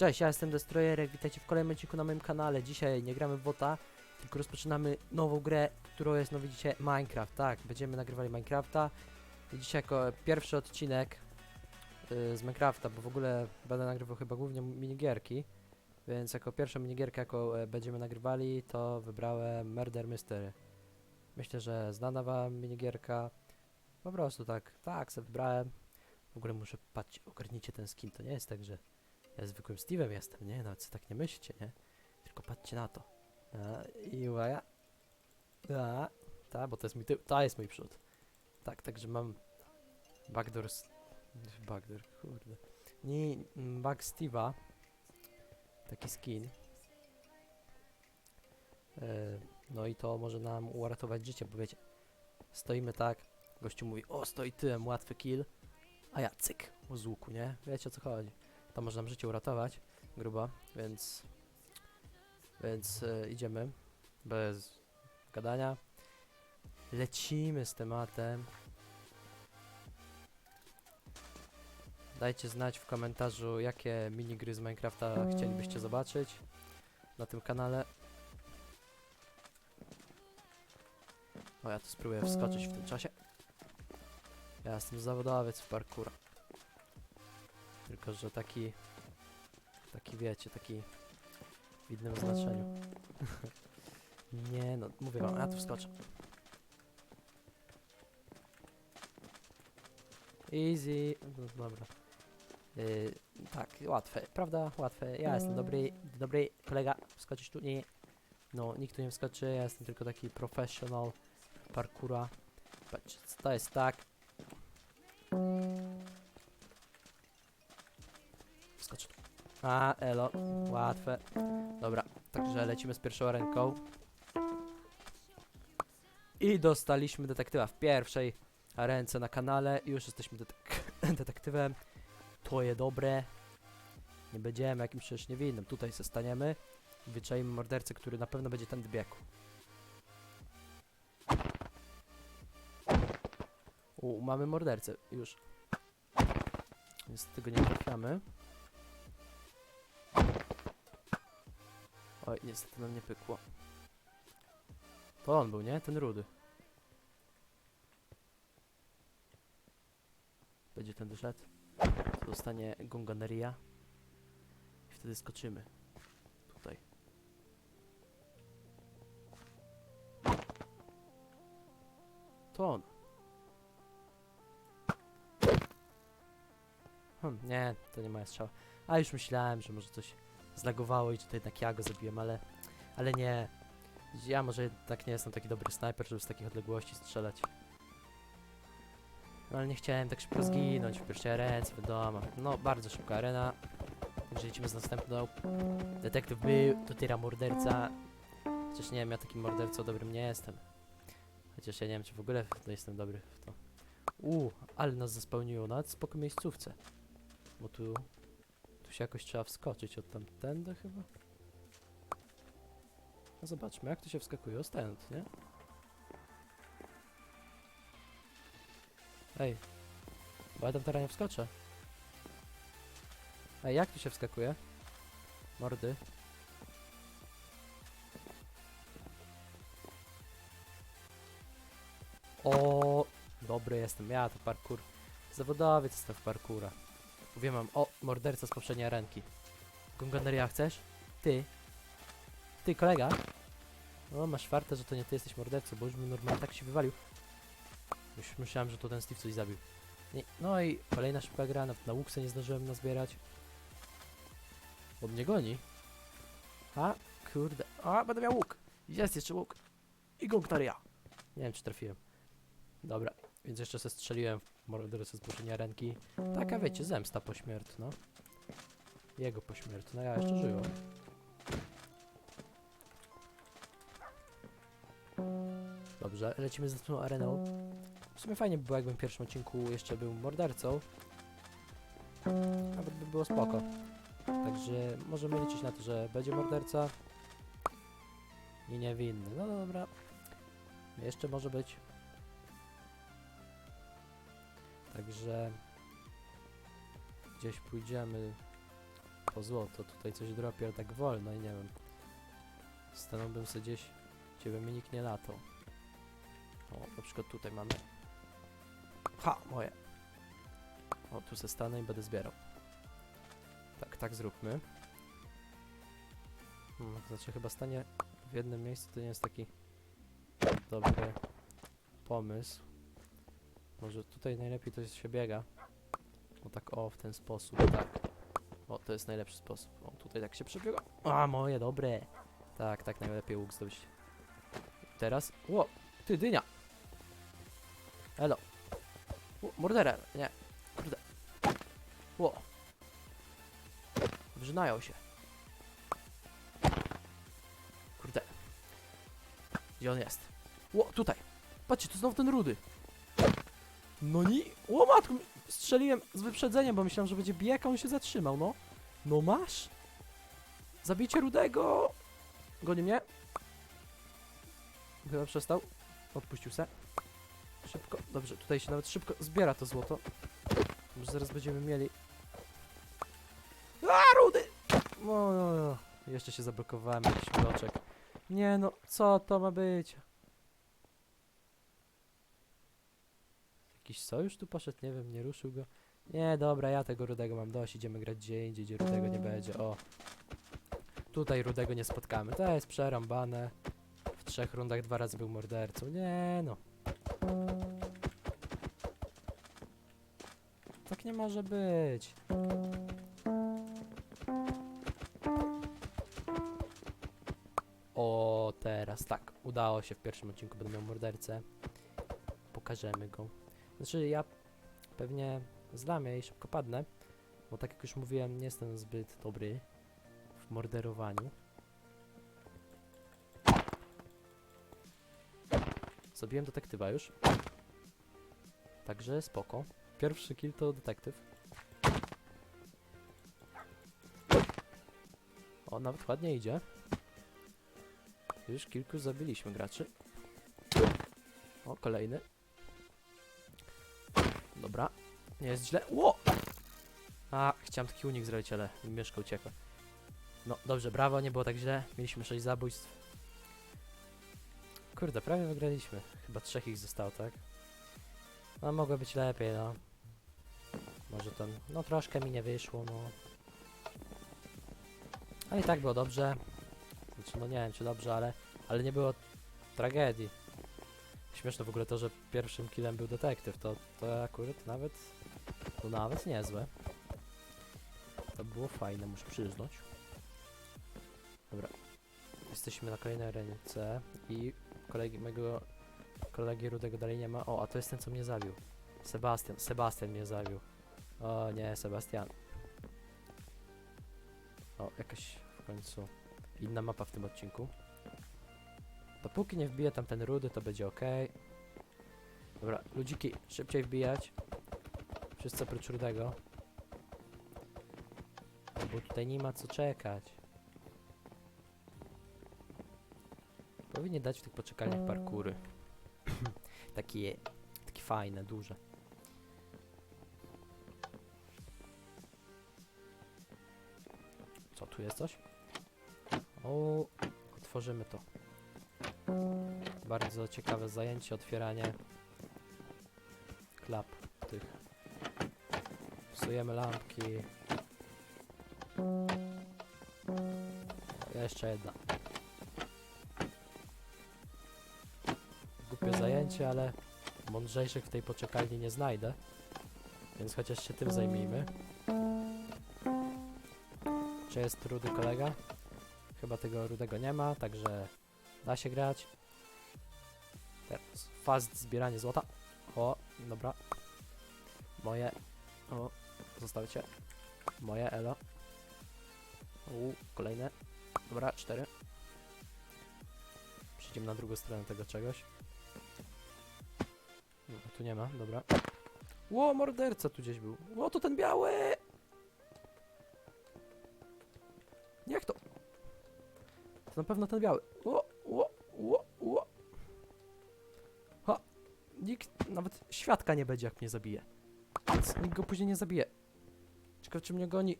Cześć, ja jestem Destroyerek, witajcie w kolejnym odcinku na moim kanale. Dzisiaj nie gramy w WOTA, tylko rozpoczynamy nową grę, którą jest, no widzicie, Minecraft. Tak, będziemy nagrywali Minecrafta. I dzisiaj jako pierwszy odcinek y, z Minecrafta, bo w ogóle będę nagrywał chyba głównie minigierki. Więc jako pierwszą minigierkę, jaką e, będziemy nagrywali, to wybrałem Murder Mystery. Myślę, że znana wam minigierka. Po prostu tak, tak, sobie wybrałem. W ogóle muszę, patrzcie, ogarnijcie ten skin, to nie jest tak, że ja zwykłym Steve'em jestem, nie? Nawet sobie tak nie myślcie, nie? Tylko patrzcie na to. A, I uwaga. A, ta, bo to jest mój tył, to jest mój przód. Tak, także mam backdoors, backdoor, kurde. Nie, mm, back Steve'a. Taki skin. E, no i to może nam uratować życie, bo wiecie, stoimy tak, gościu mówi, o stoi tyłem, łatwy kill, a ja cyk, z łuku, nie? Wiecie o co chodzi to może nam życie uratować, grubo, więc więc e, idziemy bez gadania. Lecimy z tematem. Dajcie znać w komentarzu, jakie minigry z Minecrafta chcielibyście zobaczyć na tym kanale. O, ja tu spróbuję wskoczyć w tym czasie. Ja jestem zawodowiec w parkour. Tylko, że taki... Taki wiecie, taki... W innym znaczeniu. Nie no, mówię wam, ja tu wskoczę. Easy. No, dobra. Yy, tak, łatwe, prawda? Łatwe. Ja jestem dobry, dobry kolega. Wskoczysz tu? Nie. No, nikt tu nie wskoczy, ja jestem tylko taki professional parkura. Patrz, to jest tak. A, elo. Łatwe. Dobra, także lecimy z pierwszą ręką. I dostaliśmy detektywa w pierwszej ręce na kanale. Już jesteśmy detek detektywem. To je dobre. Nie będziemy jakimś przecież niewinnym. Tutaj se staniemy. i Wyczaimy mordercę, który na pewno będzie ten biegł. U, mamy mordercę już. Więc tego nie trafiamy. Oj, niestety nam nie pykło. To on był, nie? Ten rudy. Będzie ten wyszedł. To dostanie gonganeria. I wtedy skoczymy. Tutaj. To on. Hm, nie, to nie moja strzała. A już myślałem, że może coś zlagowało i tutaj jednak ja go zabiłem, ale, ale nie. Ja może jednak nie jestem taki dobry snajper, żeby z takich odległości strzelać. No ale nie chciałem tak szybko zginąć w pierwszej ręce, wiadomo. No, bardzo szybka arena. Także lecimy z następną. Detektyw był, to tyra morderca. Chociaż nie wiem, ja takim mordercą dobrym nie jestem. Chociaż ja nie wiem, czy w ogóle to jestem dobry w to. Uuu, ale nas zaspełniło nawet spoko miejscówce. Bo tu tu się jakoś trzeba wskoczyć od tamtędy chyba? No zobaczmy, jak tu się wskakuje stąd, nie? Ej, bo ja tam teraz nie wskoczę. Ej, jak tu się wskakuje? Mordy. O, dobry jestem, ja to parkour. Zawodowiec jestem w parkoura. Wiem mam, o, morderca z poprzedniej ręki. Gonganeria chcesz? Ty? Ty, kolega? O, masz fartę, że to nie ty jesteś mordercą, bo już mi normalnie tak się wywalił. Już myślałem, że to ten Steve coś zabił. Nie, no i kolejna szybka gra, nawet na łuk se nie zdążyłem nazbierać. Bo mnie goni. A, kurde. A, będę miał łuk. Jest jeszcze łuk. I gonganeria. Nie wiem, czy trafiłem. Dobra, więc jeszcze se strzeliłem w mordercę z poprzedniej ręki. Taka wiecie, zemsta pośmiertna. Jego pośmiertna, ja jeszcze żyłem. Dobrze, lecimy z następną areną. W sumie fajnie by było, jakbym w pierwszym odcinku jeszcze był mordercą. Nawet by było spoko. Także możemy liczyć na to, że będzie morderca. I niewinny. No dobra. Jeszcze może być. Także gdzieś pójdziemy po złoto. Tutaj coś dropi, ale tak wolno i nie wiem. Stanąłbym sobie gdzieś, gdzie by mi nikt nie latał. O, na przykład tutaj mamy. Ha, moje. O, tu se stanę i będę zbierał. Tak, tak zróbmy. Hmm, znaczy chyba stanie w jednym miejscu to nie jest taki dobry pomysł. Może tutaj najlepiej to się biega. O tak o, w ten sposób, tak. O, to jest najlepszy sposób. O, tutaj tak się przebiega. A, moje, dobre. Tak, tak, najlepiej łuk zdobyć. Teraz, ło, ty, dynia. Elo. O, morderer, nie, kurde. Ło. Wrzynają się. Kurde. Gdzie on jest? Ło, tutaj. Patrzcie, to znowu ten rudy. No nie. O strzeliłem z wyprzedzeniem, bo myślałem, że będzie bijak, a on się zatrzymał, no. No masz. Zabicie rudego. Goni mnie. Chyba przestał. Odpuścił se. Szybko. Dobrze, tutaj się nawet szybko zbiera to złoto. Może zaraz będziemy mieli. A, rudy! No, no, no. Jeszcze się zablokowałem, jakiś bloczek. Nie no, co to ma być? Jakiś sojusz tu poszedł? Nie wiem, nie ruszył go. Nie, dobra, ja tego rudego mam dość. Idziemy grać gdzie indziej, gdzie rudego nie będzie. O. Tutaj rudego nie spotkamy. To jest przerąbane. W trzech rundach dwa razy był mordercą. Nie no. Tak nie może być. O, teraz tak. Udało się w pierwszym odcinku, będę miał mordercę. Pokażemy go. Znaczy, ja pewnie zlamię i szybko padnę, bo tak jak już mówiłem, nie jestem zbyt dobry w morderowaniu. Zabiłem detektywa już. Także spoko. Pierwszy kill to detektyw. O, nawet ładnie idzie. Już kilku zabiliśmy graczy. O, kolejny. Dobra. Nie jest źle. Ło! A, chciałem taki unik zrobić, ale mi myszka uciekła. No, dobrze, brawo, nie było tak źle. Mieliśmy 6 zabójstw. Kurde, prawie wygraliśmy. Chyba trzech ich zostało, tak? No, mogło być lepiej, no. Może ten... No, troszkę mi nie wyszło, no. Ale i tak było dobrze. Znaczy, no nie wiem, czy dobrze, ale... Ale nie było tragedii. Śmieszne w ogóle to, że pierwszym killem był detektyw, to, to akurat nawet, to nawet niezłe. To było fajne, muszę przyznać. Dobra. Jesteśmy na kolejnej ręce i kolegi mojego kolegi Rudego dalej nie ma. O, a to jest ten, co mnie zabił. Sebastian, Sebastian mnie zabił. O nie, Sebastian. O, jakaś w końcu inna mapa w tym odcinku. Dopóki nie wbije tam ten rudy, to będzie ok. Dobra, ludziki, szybciej wbijać. Wszyscy oprócz rudego. Bo tutaj nie ma co czekać. Powinni dać w tych poczekalniach parkury. takie, takie fajne, duże. Co, tu jest coś? O, otworzymy to. Bardzo ciekawe zajęcie, otwieranie klap tych. Psujemy lampki. Jeszcze jedna. Głupie zajęcie, ale mądrzejszych w tej poczekalni nie znajdę. Więc chociaż się tym zajmijmy. Czy jest rudy kolega? Chyba tego rudego nie ma, także da się grać. Teraz fast zbieranie złota. O, dobra. Moje. O, zostawcie. Moje, elo. U, kolejne. Dobra, cztery. Przejdziemy na drugą stronę tego czegoś. No, tu nie ma, dobra. Ło, morderca tu gdzieś był. Ło, to ten biały! Jak to? To na pewno ten biały. Ło, nawet świadka nie będzie, jak mnie zabije. Więc nikt go później nie zabije. Ciekawe, czy mnie goni.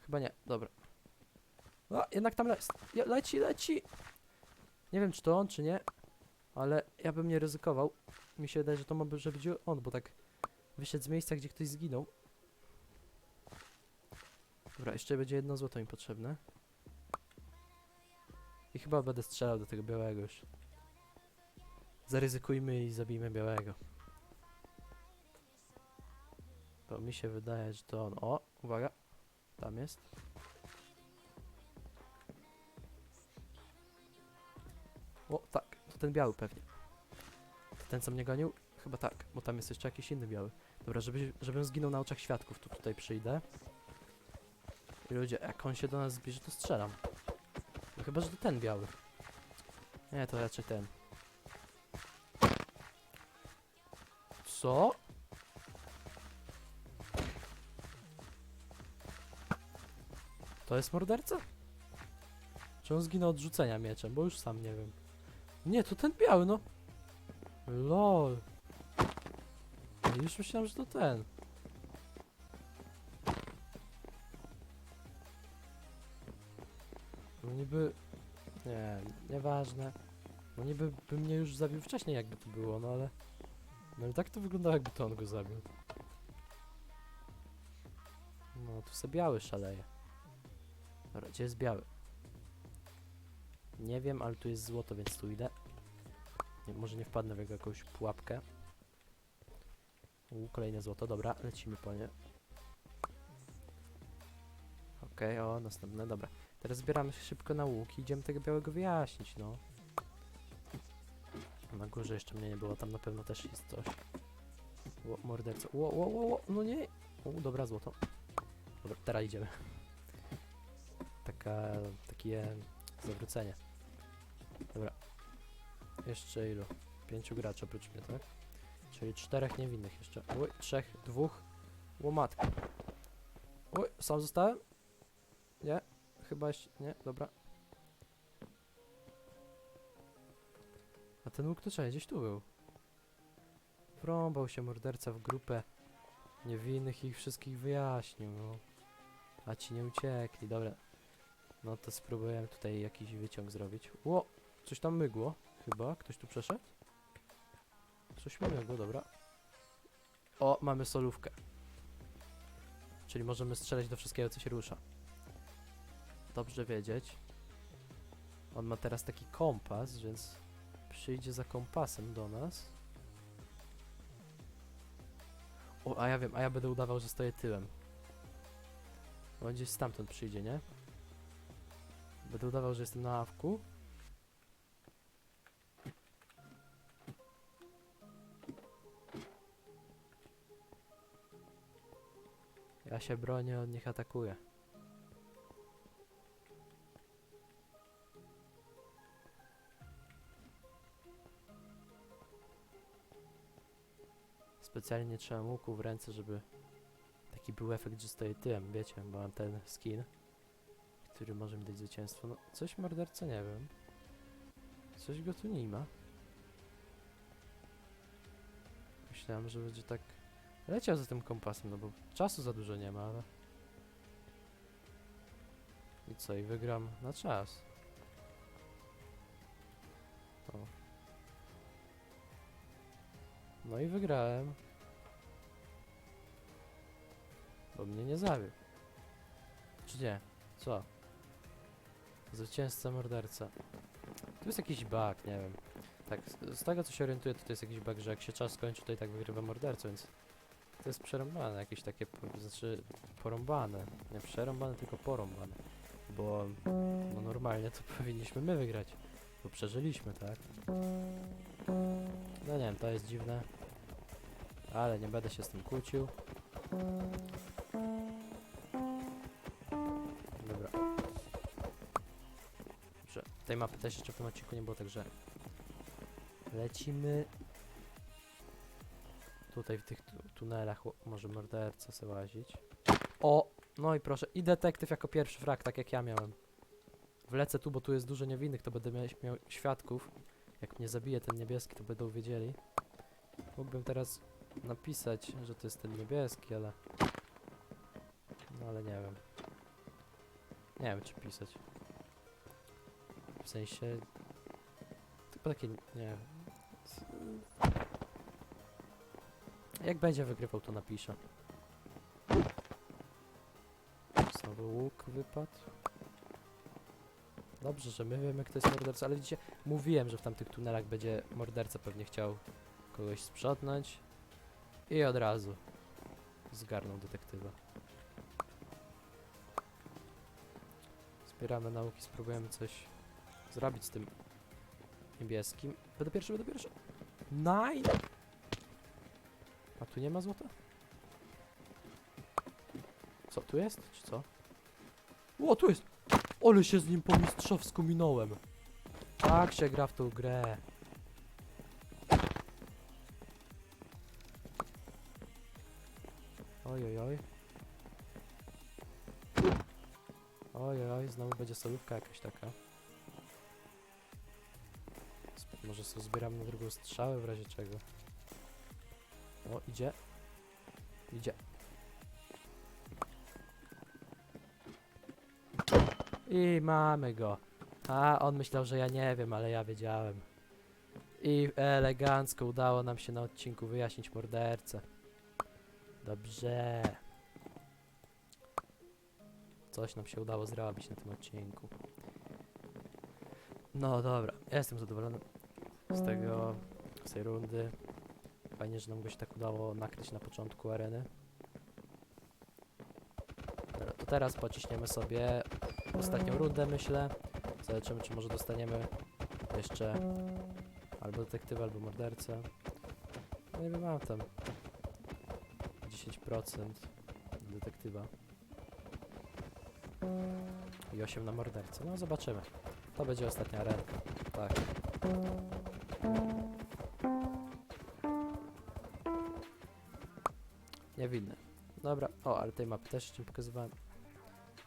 Chyba nie, dobra. O, jednak tam le je- leci, leci! Nie wiem, czy to on, czy nie, ale ja bym nie ryzykował. Mi się wydaje, że to może być on, bo tak wyszedł z miejsca, gdzie ktoś zginął. Dobra, jeszcze będzie jedno złoto mi potrzebne. I chyba będę strzelał do tego białego już. Zaryzykujmy i zabijmy białego. Bo mi się wydaje, że to on. O, uwaga. Tam jest. O, tak. To ten biały pewnie. To ten, co mnie gonił? Chyba tak, bo tam jest jeszcze jakiś inny biały. Dobra, żeby, żebym zginął na oczach świadków, to tutaj przyjdę. I ludzie, jak on się do nas zbliży, to strzelam. No chyba, że to ten biały. Nie, to raczej ten. Co? To jest morderca? Czy on zginął od rzucenia mieczem? Bo już sam nie wiem. Nie, to ten biały, no. LOL. Już myślałem, że to ten. No niby... Nie, nieważne. No niby by mnie już zabił wcześniej, jakby to było, no ale... No ale tak to wyglądało, jakby to on go zabił. No, tu se biały szaleje. Dobra, gdzie jest biały? Nie wiem, ale tu jest złoto, więc tu idę. Nie, może nie wpadnę w jego jakąś pułapkę. U, kolejne złoto, dobra, lecimy po nie. Okej, o, następne, dobra. Teraz zbieramy się szybko na łuk i idziemy tego białego wyjaśnić, no. Na górze jeszcze mnie nie było, tam na pewno też jest coś. Ło, morderca. Ło, ło, ło, ło, no nie. Dobra, złoto. Dobra, teraz idziemy. Taka, takie zawrócenie. Dobra. Jeszcze ilu? Pięciu graczy oprócz mnie, tak? Czyli czterech niewinnych jeszcze. Oj, trzech, dwóch. Łomatki. Oj, sam zostałem? Nie? Chyba jeszcze, nie? Dobra. A ten łuk to czekaj, gdzieś tu był. Wrąbał się morderca w grupę niewinnych i ich wszystkich wyjaśnił, no. A ci nie uciekli, dobra. No to spróbuję tutaj jakiś wyciąg zrobić. Ło! Coś tam mygło, chyba. Ktoś tu przeszedł? Coś mi mygło, dobra. O, mamy solówkę. Czyli możemy strzelać do wszystkiego, co się rusza. Dobrze wiedzieć. On ma teraz taki kompas, więc przyjdzie za kompasem do nas. O, a ja wiem, a ja będę udawał, że stoję tyłem. On gdzieś stamtąd przyjdzie, nie? Będę udawał, że jestem na awku. Ja się bronię, od nich atakuję. Specjalnie nie trzymam łuku w ręce, żeby taki był efekt, że stoję tyłem, wiecie, bo mam ten skin, który może mi dać zwycięstwo. No, coś morderca, nie wiem. Coś go tu nie ma. Myślałem, że będzie tak leciał za tym kompasem, no bo czasu za dużo nie ma, ale... I co, i wygram na czas. O. No i wygrałem. Bo mnie nie zabił. Czy nie? Co? Zwycięzca morderca. Tu jest jakiś bug, nie wiem. Tak, z, tego co się orientuję, to, to jest jakiś bug, że jak się czas skończy, to i tak wygrywa morderca, więc to jest przerąbane, jakieś takie, znaczy porąbane. Nie przerąbane, tylko porąbane. Bo no normalnie to powinniśmy my wygrać, bo przeżyliśmy, tak? No nie wiem, to jest dziwne. Ale nie będę się z tym kłócił. Tej mapy też jeszcze w tym odcinku nie było, także lecimy. Tutaj w tych tu tunelach może morderca se łazić. O! No i proszę, i detektyw jako pierwszy frak, tak jak ja miałem. Wlecę tu, bo tu jest dużo niewinnych, to będę miał świadków. Jak mnie zabije ten niebieski, to będą wiedzieli. Mógłbym teraz napisać, że to jest ten niebieski, ale... No ale nie wiem. Nie wiem, czy pisać. Sensie... Tylko takie... Nie Jak będzie wygrywał, to napiszę. Znowu łuk wypadł. Dobrze, że my wiemy, kto jest morderca, ale widzicie, mówiłem, że w tamtych tunelach będzie morderca pewnie chciał kogoś sprzątnąć. I od razu zgarnął detektywa. Zbieramy nauki, spróbujemy coś zrobić z tym niebieskim. Będę pierwszy, będę pierwszy. Nine! A tu nie ma złota? Co, tu jest, czy co? O, tu jest! Ole się z nim po mistrzowsku minąłem. Tak się gra w tą grę. Oj, oj. Oj, oj, oj, znowu będzie solówka jakaś taka. Może sobie zbieram na drugą strzałę w razie czego. O, idzie. Idzie. I mamy go. A, on myślał, że ja nie wiem, ale ja wiedziałem. I elegancko udało nam się na odcinku wyjaśnić mordercę. Dobrze. Coś nam się udało zrobić na tym odcinku. No dobra, ja jestem zadowolony z tego, z tej rundy. Fajnie, że nam go się tak udało nakryć na początku areny. Dobra, to teraz pociśniemy sobie ostatnią rundę, myślę. Zobaczymy, czy może dostaniemy jeszcze albo detektywa, albo mordercę. No nie wiem, mam tam 10% detektywa i 8 na mordercę. No zobaczymy. To będzie ostatnia ręka. Tak. Niewinny. Dobra. O, ale tej mapy też jeszcze nie pokazywałem.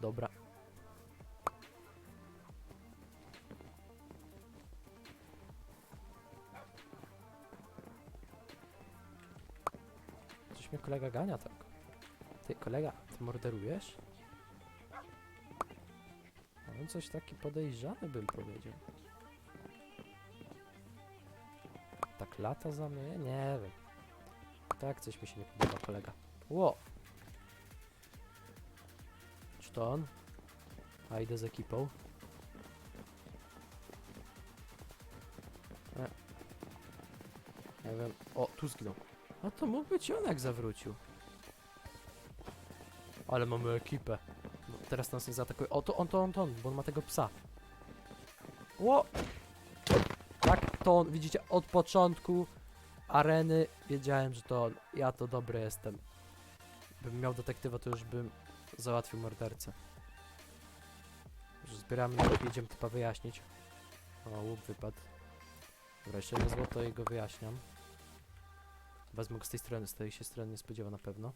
Dobra. Coś mnie kolega gania tak. Ty, kolega, ty morderujesz? On coś taki podejrzany bym powiedział. Tak lata za mnie? Nie wiem. Tak, coś mi się nie podoba, kolega. Ło! Czy to on? A idę z ekipą. Nie wiem. O, tu zginął. A to mógł być on, jak zawrócił. Ale mamy ekipę. Teraz nas nie zaatakuje. O, to on, to on, to on, bo on ma tego psa. Ło! Tak, to on, widzicie, od początku areny wiedziałem, że to on. Ja to dobry jestem. Bym miał detektywa, to już bym załatwił mordercę. Już zbieramy, no, jedziemy typa wyjaśnić. O, łup wypadł. Dobra, jeszcze złoto i go wyjaśniam. Wezmę go z tej strony, z tej się strony nie spodziewa na pewno.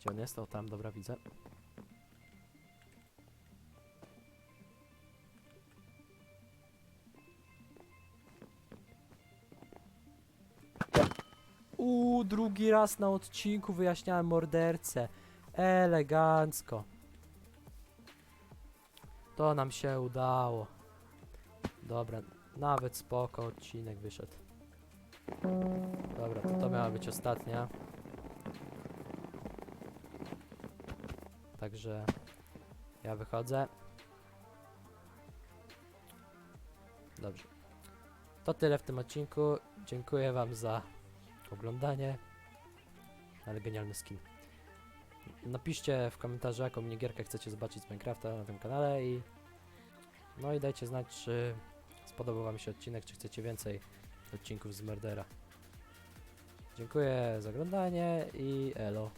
Gdzie on jest? O, tam, dobra, widzę. Uuu, drugi raz na odcinku wyjaśniałem mordercę. Elegancko. To nam się udało. Dobra, nawet spoko odcinek wyszedł. Dobra, to, to miała być ostatnia. Także ja wychodzę. Dobrze. To tyle w tym odcinku. Dziękuję Wam za oglądanie. Ale genialny skin. Napiszcie w komentarzu, jaką minigierkę chcecie zobaczyć z Minecrafta na tym kanale i no i dajcie znać, czy spodobał Wam się odcinek, czy chcecie więcej odcinków z Murdera. Dziękuję za oglądanie i elo.